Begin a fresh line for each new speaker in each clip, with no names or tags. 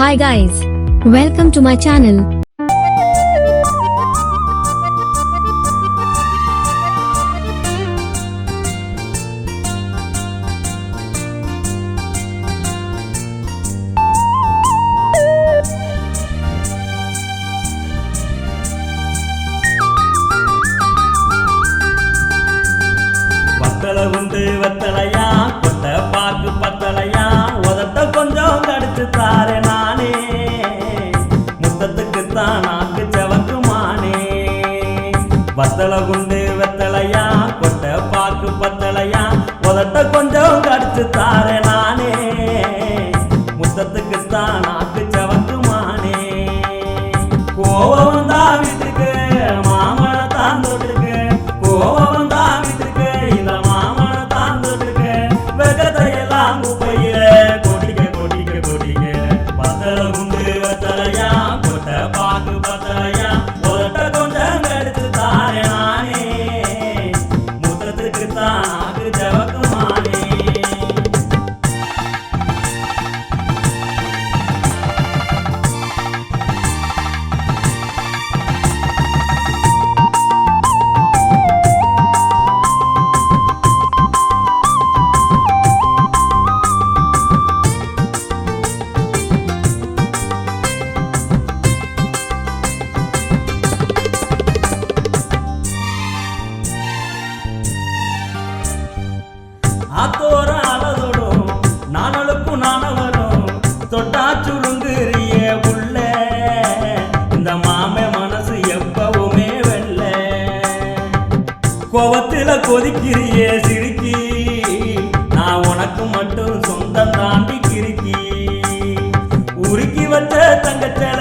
Hi guys, welcome to my channel
வத்தலை உண்டு வத்தலையா? கொட்ட பாக்கு பத்தலையா? உதட்ட கொஞ்சம் கடிச்சு தாரே வத்தலை குண்டு வெத்தலையா? கொட்ட பாக்கு பத்தலையா? உதட்ட கொஞ்சம் கடிச்சு தாரே நானே. முத்தத்துக்கு தான் நாக்கு செவக்குமானே. கோவம் அத்தோர அலதோடும் நானளுக்கும் நானவரும் தொட்டா சுருங்குறிய உள்ள. இந்த மாமே மனசு எப்பவுமே வெள்ள. கோவத்தில கொதிக்கிறிய சிரிக்கி. நான் உனக்கு மட்டும் சொந்தம் தாண்டி கிறுக்கி. உருக்கி வச்ச தங்கச்சல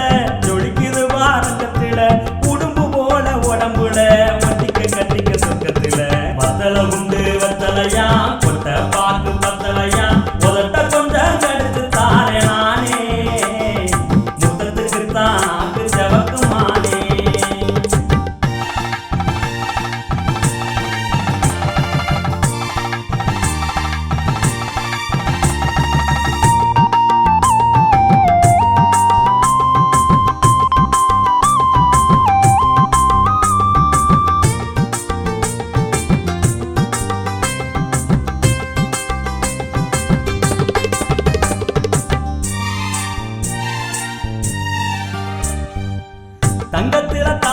தங்கத்தில தாலி